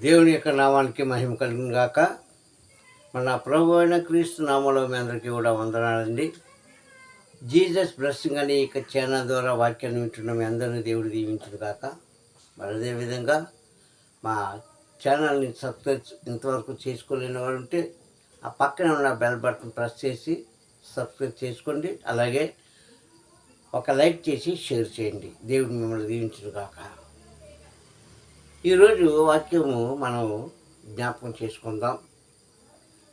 దేవుని యొక్క నామానికి మహిమ కలిగిన గాక మన ప్రభు అయిన క్రీస్తు నామంలో మీ అందరికీ కూడా వందనాలండి. జీసస్ బ్లెస్సింగ్ అనే ఇక ఛానల్ ద్వారా వాక్యాన్ని వింటున్న మీ అందరినీ దేవుడు దీవించిన కాక మరి అదేవిధంగా మా ఛానల్ని సబ్స్క్రైబ్ ఇంతవరకు చేసుకోలేని వారు ఉంటే ఆ పక్కన ఉన్న బెల్ బటన్ ప్రెస్ చేసి సబ్స్క్రైబ్ చేసుకోండి. అలాగే ఒక లైక్ చేసి షేర్ చేయండి. దేవుడు మిమ్మల్ని దీవించిన కాక ఈరోజు వాక్యము మనం జ్ఞాపకం చేసుకుందాం.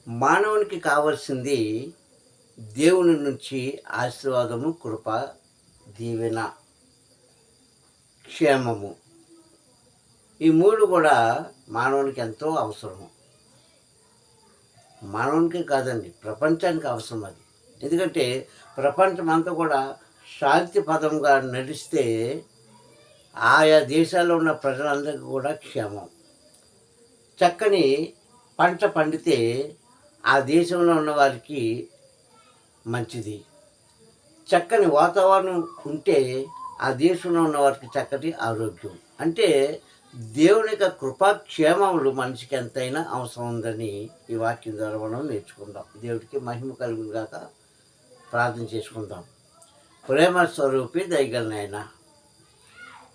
మానవునికి కావలసింది దేవుని నుంచి ఆశీర్వాదము కృప దీవెన క్షేమము. ఈ మూడు కూడా మానవునికి ఎంతో అవసరము. మానవునికి కాదండి ప్రపంచానికి అవసరం అది. ఎందుకంటే ప్రపంచం అంతా కూడా శాంతి పదంగా నడిస్తే ఆయా దేశాల్లో ఉన్న ప్రజలందరికీ కూడా క్షేమం. చక్కని పంట పండితే ఆ దేశంలో ఉన్న వారికి మంచిది. చక్కని వాతావరణం ఉంటే ఆ దేశంలో ఉన్న వారికి చక్కటి ఆరోగ్యం. అంటే దేవుని యొక్క కృపాక్షేమములు మనిషికి ఎంతైనా అవసరం ఉందని ఈ వాక్యం ద్వారా మనం నేర్చుకుందాం. దేవుడికి మహిమ కలుగుగాక ప్రార్థన చేసుకుందాం. ప్రేమ స్వరూపి దయగలనైనా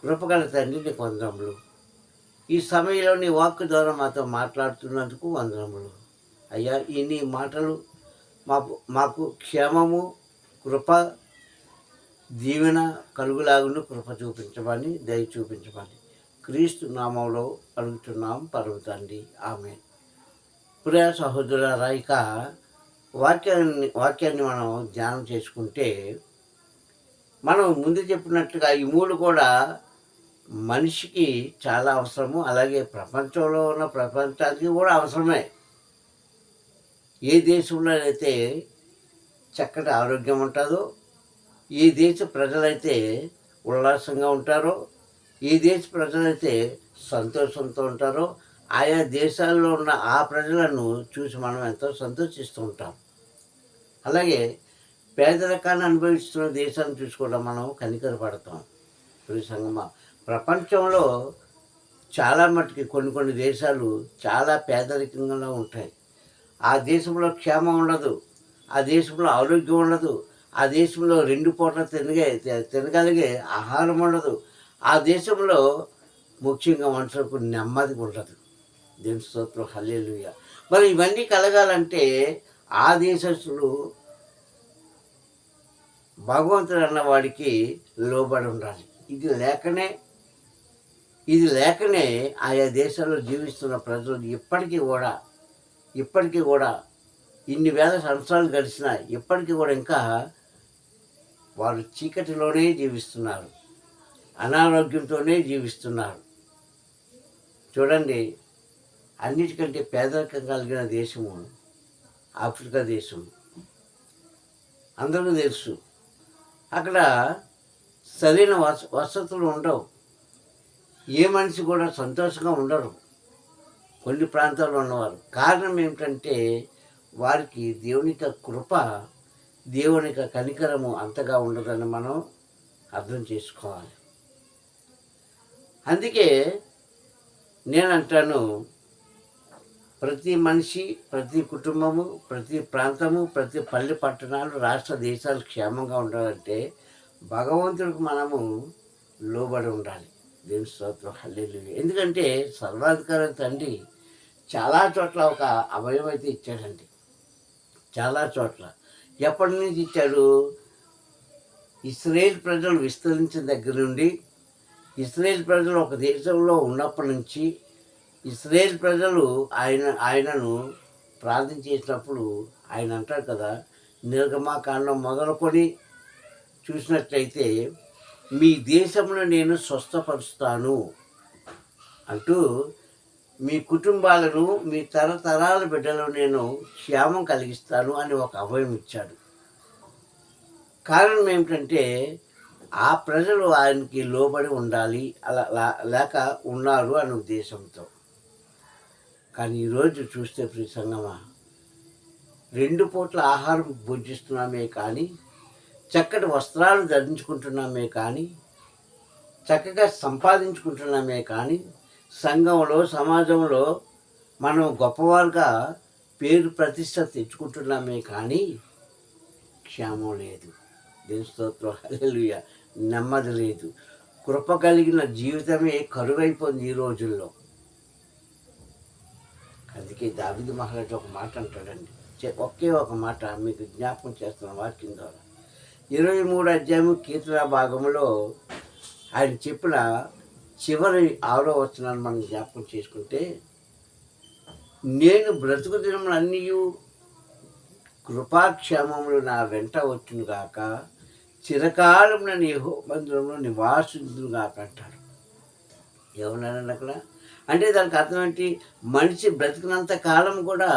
కృపగల తండ్రి నీకు వందనములు. ఈ సమయంలో నీ వాక్ ద్వారా మాతో మాట్లాడుతున్నందుకు వందనములు. అయ్యా ఈ నీ మాటలు మాకు మాకు క్షేమము కృప దీవెన కలుగులాగును కృప చూపించమని దయ చూపించమని క్రీస్తు నామంలో అడుగుతున్నాం పర్వతండి. ఆమె ప్రియ సహోదరుల రాయిక వాక్యాన్ని వాక్యాన్ని మనం ధ్యానం చేసుకుంటే మనం ముందు చెప్పినట్టుగా ఈ మూడు కూడా మనిషికి చాలా అవసరము అలాగే ప్రపంచంలో ఉన్న ప్రపంచానికి కూడా అవసరమే. ఏ దేశంలో అయితే చక్కటి ఆరోగ్యం ఉంటుందో ఏ దేశ ప్రజలైతే ఉల్లాసంగా ఉంటారో ఏ దేశ ప్రజలైతే సంతోషంతో ఉంటారో ఆయా దేశాల్లో ఉన్న ఆ ప్రజలను చూసి మనం ఎంతో సంతోషిస్తూ ఉంటాం. అలాగే పేదరికాన్ని అనుభవిస్తున్న దేశాన్ని చూసి కూడా మనం కనికరపడతాం సంగమా ప్రపంచంలో చాలా మట్టుకి కొన్ని కొన్ని దేశాలు చాలా పేదరికంగా ఉంటాయి. ఆ దేశంలో క్షేమం ఉండదు ఆ దేశంలో ఆరోగ్యం ఉండదు ఆ దేశంలో రెండు పూటల తినగే తినగలిగే ఆహారం ఉండదు. ఆ దేశంలో ముఖ్యంగా మనుషులకు నెమ్మది ఉండదు దేని స్తోత్రం మరి ఇవన్నీ కలగాలంటే ఆ దేశస్తులు భగవంతుడు అన్నవాడికి లోబడి ఉండాలి. ఇది లేకనే ఇది లేకనే ఆయా దేశాల్లో జీవిస్తున్న ప్రజలు ఇప్పటికీ కూడా ఇప్పటికీ కూడా ఇన్ని వేల సంవత్సరాలు గడిచినా ఇప్పటికీ కూడా ఇంకా వారు చీకటిలోనే జీవిస్తున్నారు అనారోగ్యంతోనే జీవిస్తున్నారు. చూడండి అన్నిటికంటే పేదరికం కలిగిన దేశము ఆఫ్రికా దేశం. అందరికీ తెలుసు అక్కడ సరైన వస వసతులు ఉండవు. ఏ మనిషి కూడా సంతోషంగా ఉండరు కొన్ని ప్రాంతాల్లో ఉన్నవారు. కారణం ఏమిటంటే వారికి దేవుని యొక్క కృప దేవుని యొక్క కనికరము అంతగా ఉండదని మనం అర్థం చేసుకోవాలి. అందుకే నేనంటాను ప్రతి మనిషి ప్రతి కుటుంబము ప్రతి ప్రాంతము ప్రతి పల్లె పట్టణాలు రాష్ట్ర దేశాలు క్షేమంగా ఉండాలంటే భగవంతుడికి మనము లోబడి ఉండాలి. దేవుని స్తోత్రం హల్లెలు ఎందుకంటే సర్వాధికారం తండ్రి చాలా చోట్ల ఒక అవయవం అయితే ఇచ్చాడండి. చాలా చోట్ల. ఎప్పటి నుంచి ఇచ్చాడు? ఇస్రాయేల్ ప్రజలు విస్తరించిన దగ్గర నుండి ఇస్రాయేల్ ప్రజలు ఒక దేశంలో ఉన్నప్పటి నుంచి ఇస్రాయేల్ ప్రజలు ఆయన ఆయనను ప్రార్థన చేసినప్పుడు ఆయన అంటారు కదా నిర్గమాకాండం మొదలుకొని చూసినట్లయితే మీ దేశంలో నేను స్వస్థపరుస్తాను అంటూ మీ కుటుంబాలను మీ తరతరాల బిడ్డలు నేను క్షేమం కలిగిస్తాను అని ఒక అభయం ఇచ్చాడు. కారణం ఏమిటంటే ఆ ప్రజలు ఆయనకి లోబడి ఉండాలి అలా లా- లేక ఉన్నారు అనే ఉద్దేశంతో. కానీ ఈరోజు చూస్తే ప్రియ సంగమా రెండు పూట్ల ఆహారం భుజిస్తున్నామే కానీ చక్కటి వస్త్రాలు ధరించుకుంటున్నామే కానీ చక్కగా సంపాదించుకుంటున్నామే కానీ సంఘంలో సమాజంలో మనం గొప్పవారుగా పేరు ప్రతిష్ట తెచ్చుకుంటున్నామే కానీ క్షేమం లేదు. దేని నెమ్మది లేదు. కృప కలిగిన జీవితమే కరువైపోయింది ఈ రోజుల్లో. అందుకే దావిది మహారాజు ఒక మాట అంటాడండి. ఒకే ఒక మాట మీకు జ్ఞాపకం చేస్తున్న వాక్యం ద్వారా. ఇరవై మూడు అధ్యాయము కీర్తన భాగంలో ఆయన చెప్పిన చివరి ఆరో వచనాన్ని మనం జ్ఞాపకం చేసుకుంటే నేను బ్రతుకు దినములన్నీ కృపాక్షేమములు నా వెంట వచ్చును గాక చిరకాలం నేను యహో మందిరంలో నివాసించును గాక అంటాడు. ఏమన్నానండి అక్కడ అంటే దానికి అర్థం ఏంటి? మనిషి బ్రతికినంత కాలం కూడా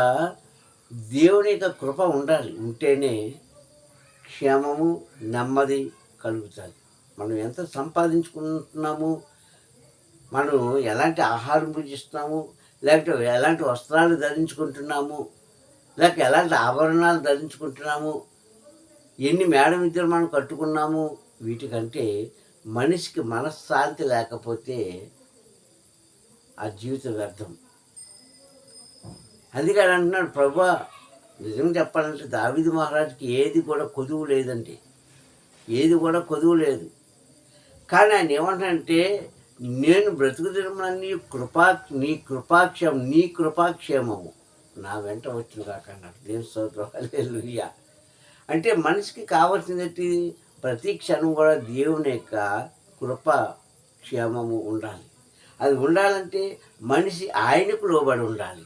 దేవుని యొక్క కృప ఉండాలి. ఉంటేనే క్షేమము నెమ్మది కలుగుతుంది మనం ఎంత సంపాదించుకుంటున్నాము మనం ఎలాంటి ఆహారం భుజిస్తున్నాము లేకపోతే ఎలాంటి వస్త్రాలు ధరించుకుంటున్నాము లేక ఎలాంటి ఆభరణాలు ధరించుకుంటున్నాము ఎన్ని మేడ విద్యలు మనం కట్టుకున్నాము వీటికంటే మనిషికి మనశ్శాంతి లేకపోతే ఆ జీవిత వ్యర్థం. అందుకని అంటున్నాడు ప్రభా నిజం చెప్పాలంటే దావిది మహారాజుకి ఏది కూడా కొదువు లేదండి. ఏది కూడా కొదువు లేదు. కానీ ఆయన ఏమంటాడంటే నేను బ్రతుకు కృపా నీ కృపాక్షేమం నీ కృపాక్షేమము. నా వెంట వచ్చిన కాక అన్నాడు. దేవుని స్తోత్రం. అంటే మనిషికి కావాల్సింది ప్రతి క్షణం కూడా దేవుని యొక్క కృప క్షేమము ఉండాలి. అది ఉండాలంటే మనిషి ఆయనకు లోబడి ఉండాలి.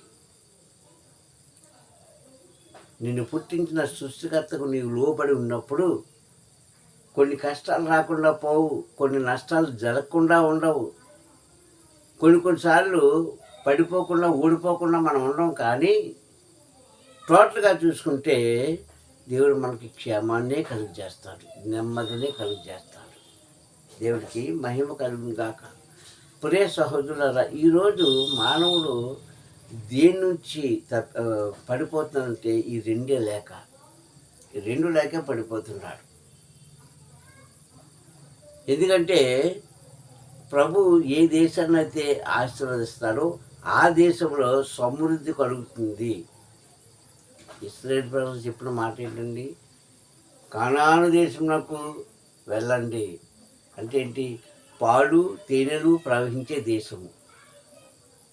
నిన్ను పుట్టించిన సృష్టికర్తకు నీవు లోబడి ఉన్నప్పుడు కొన్ని కష్టాలు రాకుండా పోవు కొన్ని నష్టాలు జరగకుండా ఉండవు. కొన్ని కొన్నిసార్లు పడిపోకుండా ఊడిపోకుండా మనం ఉండం. కానీ టోటల్గా చూసుకుంటే దేవుడు మనకి క్షేమాన్నే కలుగు చేస్తాడు నెమ్మదినే కలుగు చేస్తాడు దేవుడికి మహిమ కలుగు గాక ప్రియ సహోదరులారా ఈరోజు మానవుడు దేని నుంచి పడిపోతుందంటే ఈ రెండే లేక. రెండు లేకే పడిపోతున్నాడు. ఎందుకంటే ప్రభు ఏ దేశాన్ని అయితే ఆశీర్వదిస్తాడో ఆ దేశంలో సమృద్ధి కలుగుతుంది. ఇస్రాయేల్ ప్రభు చెప్పిన మాట ఏంటండి? కణాను దేశంలోకి వెళ్ళండి. అంటే ఏంటి? పాలు తేనెలు ప్రవహించే దేశము.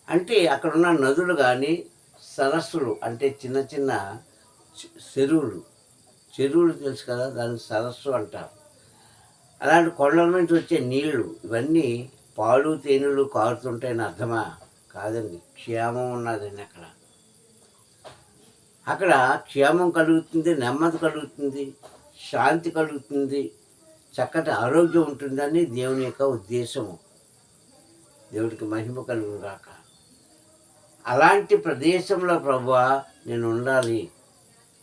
అంటే అక్కడ ఉన్న నదులు కానీ సరస్సులు అంటే చిన్న చిన్న చెరువులు. చెరువులు తెలుసు కదా దాన్ని సరస్సు అంటారు. అలాంటి కొండల నుంచి వచ్చే నీళ్ళు ఇవన్నీ పాలు తేనెలు కారుతుంటాయని అర్థమా? కాదండి క్షేమం ఉన్నదండి అక్కడ. అక్కడ క్షేమం కలుగుతుంది నెమ్మది కలుగుతుంది శాంతి కలుగుతుంది చక్కటి ఆరోగ్యం ఉంటుందని దేవుని యొక్క ఉద్దేశము. దేవుడికి మహిమ కలుగును అలాంటి ప్రదేశంలో ప్రభువా నేను ఉండాలి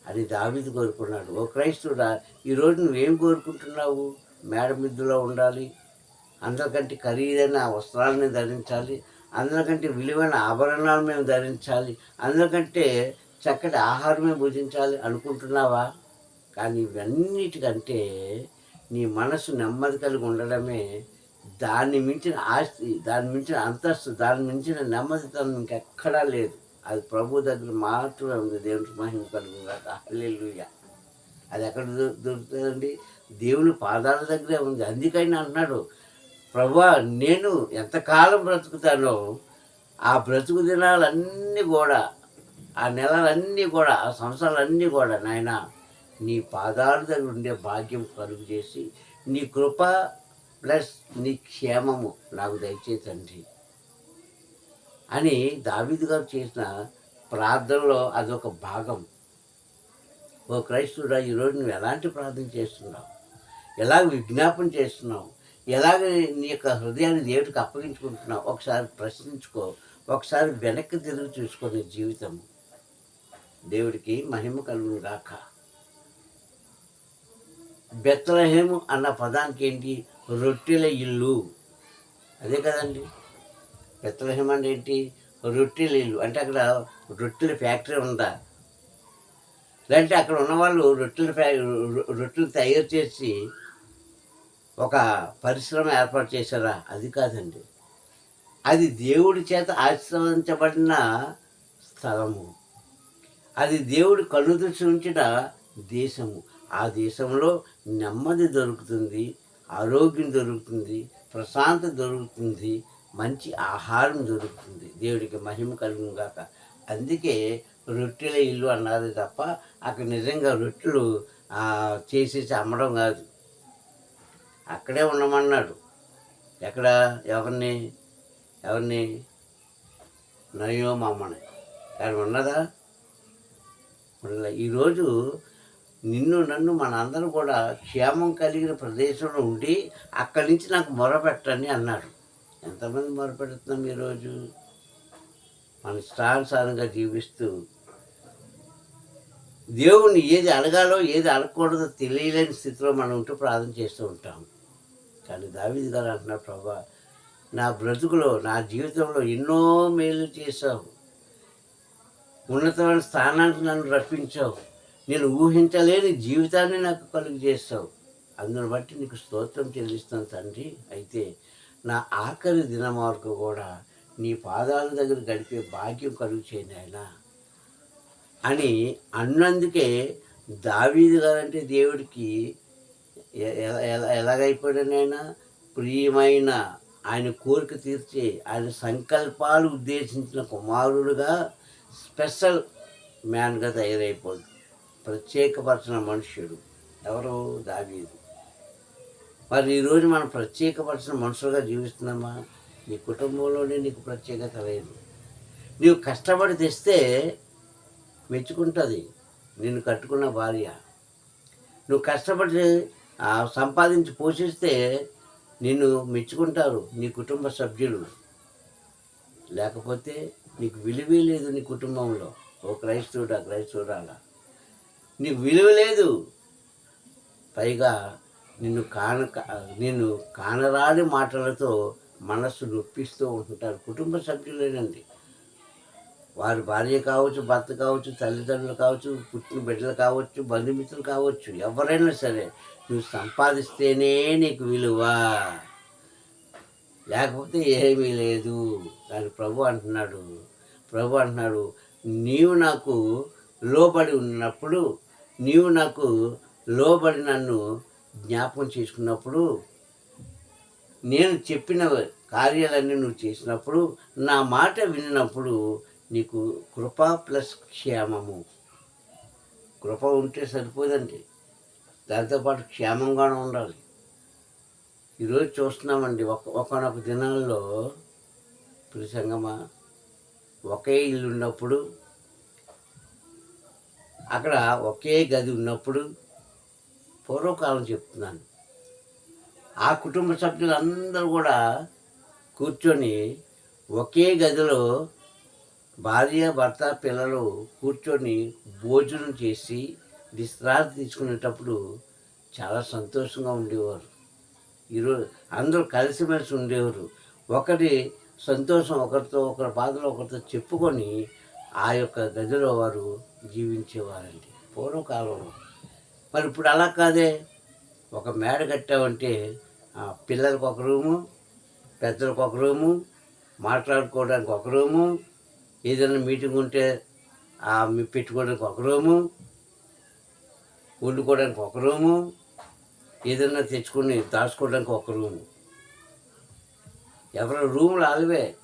అని దావిది కోరుకున్నాడు. ఓ క్రైస్తుడా ఈరోజు నువ్వేం కోరుకుంటున్నావు? మేడ మిద్దులో ఉండాలి అందరికంటే ఖరీదైన వస్త్రాలని ధరించాలి అందరికంటే విలువైన ఆభరణాలు మేము ధరించాలి అందరికంటే చక్కటి ఆహారమే భుజించాలి అనుకుంటున్నావా? కానీ ఇవన్నిటికంటే నీ మనసు నెమ్మది కలిగి ఉండడమే దాన్ని మించిన ఆస్తి దాన్ని మించిన అంతస్తు దాన్ని మించిన నెమ్మదితనం ఇంకెక్కడా లేదు. అది ప్రభు దగ్గర మాత్రమే ఉంది. దేవునికి మహిమ కలుగుగాక హల్లెలూయా. అది ఎక్కడ దొరుకుతుందండి? దేవుని పాదాల దగ్గరే ఉంది. అందుకని అంటున్నాడు ప్రభా నేను ఎంతకాలం బ్రతుకుతానో ఆ బ్రతుకు దినాలన్నీ కూడా ఆ నెలలన్నీ కూడా ఆ సంవత్సరాలన్నీ కూడా నాయన నీ పాదాల దగ్గర ఉండే భాగ్యం కలుగు చేసి నీ కృప ప్లస్ నీ క్షేమము నాకు దయచేసి తండ్రి అని దావిదు గారు చేసిన ప్రార్థనలో అదొక భాగం. ఓ క్రైస్తుడా ఈరోజు నువ్వు ఎలాంటి ప్రార్థన చేస్తున్నావు? ఎలాగ విజ్ఞాపన చేస్తున్నావు? ఎలాగ నీ యొక్క హృదయాన్ని దేవుడికి అప్పగించుకుంటున్నావు? ఒకసారి ప్రశ్నించుకో. ఒకసారి వెనక్కి తిరిగి చూసుకో నీ జీవితం దేవుడికి మహిమ కలుగును గాక. బెత్తలహేము అన్న పదానికి ఏంటి? రొట్టెల ఇల్లు. అదే కదండి. బెత్తలహేమ అంటే ఏంటి? రొట్టెల ఇల్లు. అంటే అక్కడ రొట్టెల ఫ్యాక్టరీ ఉందా? లేదంటే అక్కడ ఉన్నవాళ్ళు రొట్టెల ఫ్యా రొట్టెలు తయారు చేసి ఒక పరిశ్రమ ఏర్పాటు చేశారా? అది కాదండి. అది దేవుడి చేత ఆశీర్వదించబడిన స్థలము. అది దేవుడు కళ్ళు ఉంచిన దేశము. ఆ దేశంలో నెమ్మది దొరుకుతుంది. ఆరోగ్యం దొరుకుతుంది ప్రశాంతత దొరుకుతుంది మంచి ఆహారం దొరుకుతుంది. దేవుడికి మహిమ కలుగును కాక అందుకే రొట్టెల ఇల్లు అన్నారు తప్ప అక్కడ నిజంగా రొట్టెలు చేసేసి అమ్మడం కాదు. అక్కడే ఉండమన్నాడు. ఎక్కడ? ఎవరిని? ఎవరిని? నయో మా అమ్మని కానీ ఉన్నదా ఈరోజు నిన్ను నన్ను మనందరం కూడా క్షేమం కలిగిన ప్రదేశంలో ఉండి అక్కడి నుంచి నాకు మొరపెట్టని అన్నాడు ఎంతమంది మొరపెడుతున్నాం ఈరోజు మన ఇష్టానుసారంగా జీవిస్తూ దేవుణ్ణి ఏది అడగాలో ఏది అడగకూడదో తెలియలేని స్థితిలో మనం ఉంటూ ప్రార్థన చేస్తూ ఉంటాం. కానీ దావిది గారు అంటున్నారు ప్రభా నా బ్రతుకులో నా జీవితంలో ఎన్నో మేలు చేశావు. ఉన్నతమైన స్థానానికి నన్ను రప్పించావు. నేను ఊహించలేని జీవితాన్ని నాకు కలుగు చేస్తావు. అందును బట్టి నీకు స్తోత్రం చెల్లిస్తాను తండ్రి. అయితే నా ఆఖరి దినం వరకు కూడా నీ పాదాల దగ్గర గడిపే భాగ్యం కలుగు చేయను ఆయన అని అన్నందుకే దావీది గారంటే దేవుడికి ఎలా ఎ- ఎ- ఎలాగైపోయాడనైనా ప్రియమైన ఆయన కోరిక తీర్చి ఆయన సంకల్పాలు ఉద్దేశించిన కుమారుడుగా స్పెషల్ మ్యాన్గా తయారైపోదు ప్రత్యేకపరచిన మనుష్యుడు. ఎవరు? దావీదు. మరి ఈరోజు మనం ప్రత్యేకపరచిన మనుషులుగా జీవిస్తున్నామా? నీ కుటుంబంలోనే నీకు ప్రత్యేకత లేదు. నీవు కష్టపడి తెస్తే మెచ్చుకుంటుంది నిన్ను కట్టుకున్న భార్య. నువ్వు కష్టపడి సంపాదించి పోషిస్తే నిన్ను మెచ్చుకుంటారు నీ కుటుంబ సభ్యులు. లేకపోతే నీకు విలువే లేదు నీ కుటుంబంలో. ఓ క్రైస్తవుడా క్రైస్తవురాలా? నీకు విలువ లేదు. పైగా నిన్ను కాన నిన్ను కానరాని మాటలతో మనస్సు నొప్పిస్తూ ఉంటుంటారు కుటుంబ సభ్యులేనండి. వారి భార్య కావచ్చు భర్త కావచ్చు తల్లిదండ్రులు కావచ్చు పుట్టిన బిడ్డలు కావచ్చు బంధుమిత్రులు కావచ్చు ఎవరైనా సరే నువ్వు సంపాదిస్తేనే నీకు విలువ. లేకపోతే ఏమీ లేదు అని ప్రభు అంటున్నాడు. ప్రభు అంటున్నాడు నీవు నాకు లోబడి ఉన్నప్పుడు నీవు నాకు లోబడి నన్ను జ్ఞాపకం చేసుకున్నప్పుడు నేను చెప్పిన కార్యాలన్నీ నువ్వు చేసినప్పుడు నా మాట విన్నప్పుడు నీకు కృప ప్లస్ క్షేమము. కృప ఉంటే సరిపోదండి. దాంతోపాటు క్షేమంగానే ఉండాలి. ఈరోజు చూస్తున్నామండి ఒక ఒకనొక దినాల్లో ప్రసంగమా ఒకే ఇల్లు ఉన్నప్పుడు అక్కడ ఒకే గది ఉన్నప్పుడు పూర్వకాలం చెప్తున్నాను. ఆ కుటుంబ సభ్యులందరూ కూడా కూర్చొని ఒకే గదిలో భార్య భర్త పిల్లలు కూర్చొని భోజనం చేసి విశ్రాంతి తీసుకునేటప్పుడు చాలా సంతోషంగా ఉండేవారు. ఈరోజు అందరూ కలిసిమెలిసి ఉండేవారు. ఒకరి సంతోషం ఒకరితో ఒకరి బాధలు ఒకరితో చెప్పుకొని ఆ యొక్క గదిలో వారు జీవించేవారండి. పూర్వకాలంలో మరి ఇప్పుడు అలా కాదే. ఒక మేడ కట్టామంటే ఆ, పిల్లలకు ఒక రూము పెద్దలకు ఒక రూము మాట్లాడుకోవడానికి ఒక రూము ఏదైనా మీటింగ్ ఉంటే ఆ పెట్టుకోవడానికి ఒక రూము వండుకోవడానికి ఒక రూము ఏదైనా తెచ్చుకొని దాచుకోవడానికి ఒక రూము. ఎవరి రూములు ఆలువే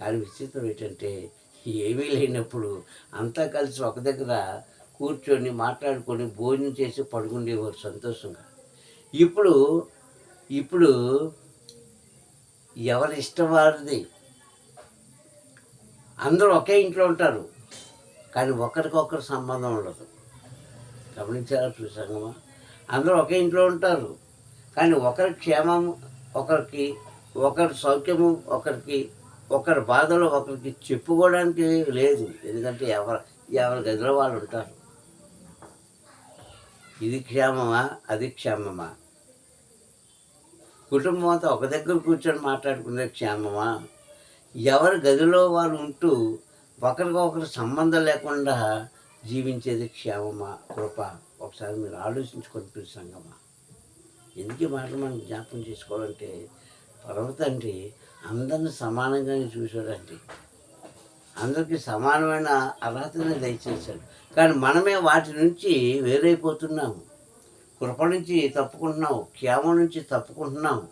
కానీ విచిత్రం ఏంటంటే ఏమీ లేనప్పుడు అంతా కలిసి ఒక దగ్గర కూర్చొని మాట్లాడుకొని భోజనం చేసి పడుకునేవారు సంతోషంగా. ఇప్పుడు ఇప్పుడు ఎవరి ఇష్టం వారిది? అందరూ ఒకే ఇంట్లో ఉంటారు కానీ ఒకరికొకరు సంబంధం ఉండదు. గమనించారా సంగమా అందరూ ఒకే ఇంట్లో ఉంటారు కానీ ఒకరి క్షేమం ఒకరికి ఒకరి సౌఖ్యము ఒకరికి ఒకరి బాధలు ఒకరికి చెప్పుకోవడానికి లేదు. ఎందుకంటే ఎవరు ఎవరి గదిలో వాళ్ళు ఉంటారు. ఇది క్షేమమా? అది క్షేమమా? కుటుంబం అంతా ఒక దగ్గర కూర్చొని మాట్లాడుకునే క్షేమమా? ఎవరి గదిలో వారు ఉంటూ ఒకరికొకరు సంబంధం లేకుండా జీవించేది క్షేమమా? కృప. ఒకసారి మీరు ఆలోచించుకొని పిలి ఎందుకు ఈ మాటలు మనం జ్ఞాపకం చేసుకోవాలంటే పర్వతండి అందరిని సమానంగానే చూశాడండి. అందరికీ సమానమైన అర్హతని దయచేశాడు. కానీ మనమే వాటి నుంచి వేరైపోతున్నాము. కృప నుంచి తప్పుకుంటున్నాము. క్షేమం నుంచి తప్పుకుంటున్నాము.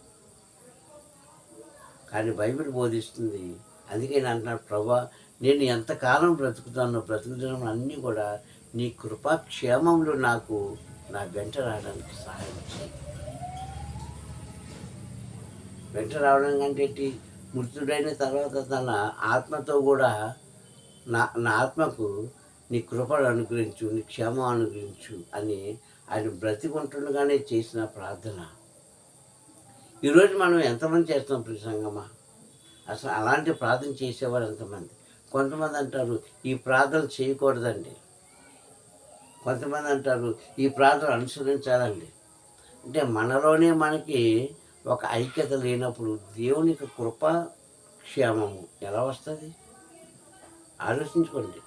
కానీ బైబిల్ బోధిస్తుంది అందుకే నేను అంటున్నాను ప్రభా నేను ఎంతకాలం బ్రతుకుతానో బ్రతుకుతాను అన్నీ కూడా నీ కృపాక్షేమంలో నాకు నా వెంట రావడానికి సహాయం చేయి. వెంట రావడం కంటే ఏంటి? మృతుడైన తర్వాత తన ఆత్మతో కూడా నా నా ఆత్మకు నీ కృపను అనుగ్రహించు నీ క్షేమం అనుగ్రహించు అని ఆయన బ్రతికుంటుండగానే చేసిన ప్రార్థన. ఈరోజు మనం ఎంతమంది చేస్తాం ప్రసంగమా అసలు అలాంటి ప్రార్థన చేసేవారు ఎంతమంది? కొంతమంది అంటారు ఈ ప్రార్థన చేయకూడదండి. కొంతమంది అంటారు ఈ ప్రార్థన అనుసరించాలండి. అంటే మనలోనే మనకి ఒక ఐక్యత లేనప్పుడు దేవునికి కృప క్షేమము ఎలా వస్తుంది? ఆలోచించుకోండి.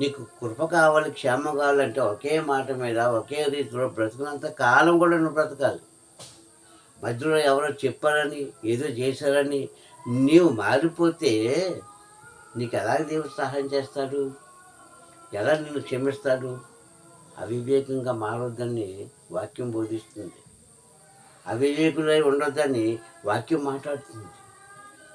నీకు కృప కావాలి క్షేమం కావాలంటే ఒకే మాట మీద ఒకే రీతిలో బ్రతుకున్నంత కాలం కూడా నువ్వు బ్రతకాలి. మధ్యలో ఎవరో చెప్పారని ఏదో చేశారని నీవు మారిపోతే నీకు ఎలా దేవుడు సహాయం చేస్తాడు? ఎలా నిన్ను క్షమిస్తాడు? అవివేకంగా మారొద్దని వాక్యం బోధిస్తుంది. అవివేకులై ఉండొద్దని వాక్యం మాట్లాడుతుంది.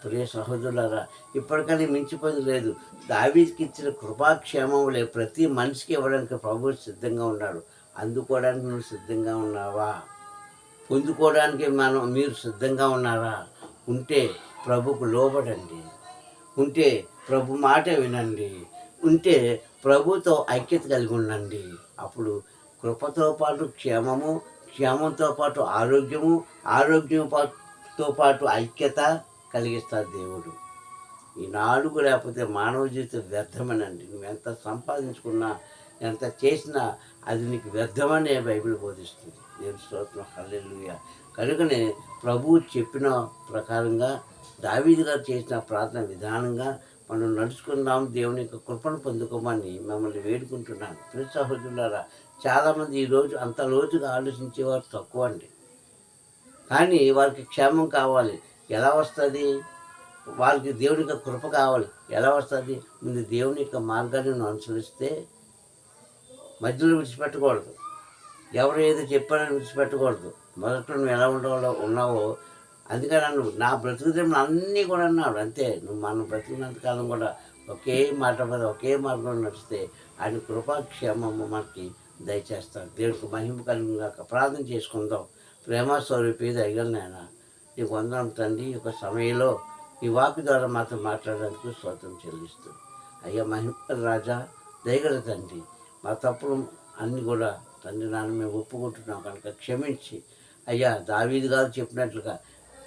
ప్రియ సహోదరులారా ఇప్పటికని మించిపోయింది లేదు. దావీకి ఇచ్చిన కృపాక్షేమములే ప్రతి మనిషికి ఇవ్వడానికి ప్రభు సిద్ధంగా ఉన్నాడు. అందుకోవడానికి నువ్వు సిద్ధంగా ఉన్నావా? పొందుకోవడానికి మనం మీరు సిద్ధంగా ఉన్నారా? ఉంటే ప్రభుకు లోబడండి. ఉంటే ప్రభు మాట వినండి. ఉంటే ప్రభుతో ఐక్యత కలిగి ఉండండి. అప్పుడు కృపతో పాటు క్షేమము క్షేమంతో పాటు ఆరోగ్యము ఆరోగ్యంతో పాటు ఐక్యత కలిగిస్తారు దేవుడు. ఈ నాలుగు లేకపోతే మానవ జీవితం వ్యర్థమేనండి. నువ్వు ఎంత సంపాదించుకున్నా ఎంత చేసినా అది నీకు వ్యర్థమనే బైబిల్ బోధిస్తుంది. నేను స్తోత్రం. హల్లెలుయ. కనుకనే ప్రభువు చెప్పిన ప్రకారంగా దావీది గారు చేసిన ప్రార్థన విధానంగా మనం నడుచుకుందాం. దేవుని యొక్క కృపను పొందుకోమని మిమ్మల్ని వేడుకుంటున్నాను. ప్రియ సహోదరులారా చాలామంది ఈరోజు అంత లోతుగా ఆలోచించేవారు తక్కువ అండి కానీ వారికి క్షేమం కావాలి. ఎలా వస్తుంది? వాళ్ళకి దేవుని యొక్క కృప కావాలి. ఎలా వస్తుంది? ముందు దేవుని యొక్క మార్గాన్ని అనుసరిస్తే మధ్యలో విడిచిపెట్టకూడదు. ఎవరు ఏదో చెప్పారని విడిచిపెట్టకూడదు. మొదట నువ్వు ఎలా ఉండవాలో ఉన్నావో అందుకని నన్ను నా బ్రతుకుదేమో అన్నీ కూడా అన్నాడు. అంతే. నువ్వు మనం బ్రతికినంత కాలం కూడా ఒకే మాట మీద ఒకే మార్గంలో నడిస్తే ఆయన కృపాక్షేమము మనకి దయచేస్తాను. దేవుడికి మహిమ కలిగినాక ప్రార్థన చేసుకుందాం. ప్రేమ స్వరూపి దయగల నాయన నీకు వందనం తండ్రి ఈ యొక్క సమయంలో ఈ వాక్ ద్వారా మాతో మాట్లాడడానికి స్వాతం చెల్లిస్తూ. అయ్యా మహిమ రాజా దయగల తండ్రి మా తప్పులు అన్నీ కూడా తండ్రి నాన్న మేము ఒప్పుకుంటున్నాం కనుక క్షమించి. అయ్యా దావీది గారు చెప్పినట్లుగా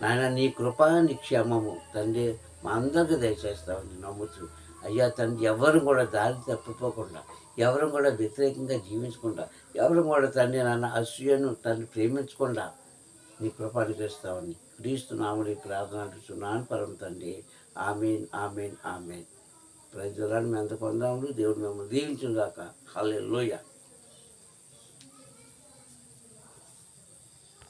నాయన నీ కృప నీ క్షేమము తండ్రి మా అందరికీ దయచేస్తామని నమ్ముతూ. అయ్యా తండ్రి ఎవరు కూడా దారి తప్పిపోకుండా ఎవరు కూడా వ్యతిరేకంగా జీవించకుండా ఎవరు కూడా తండ్రి నాన్న అసూయను తండ్రి ప్రేమించకుండా నీ కృప అనుగ్రహిస్తామని క్రీస్తు నాముడి ప్రార్థన అంటున్నాను పరమ తండ్రి ఆమెన్ ఆమెన్ ఆమెన్. ప్రజలను మేము ఎంత పొందాము దేవుడు మిమ్మల్ని దీవించుగాక లోయ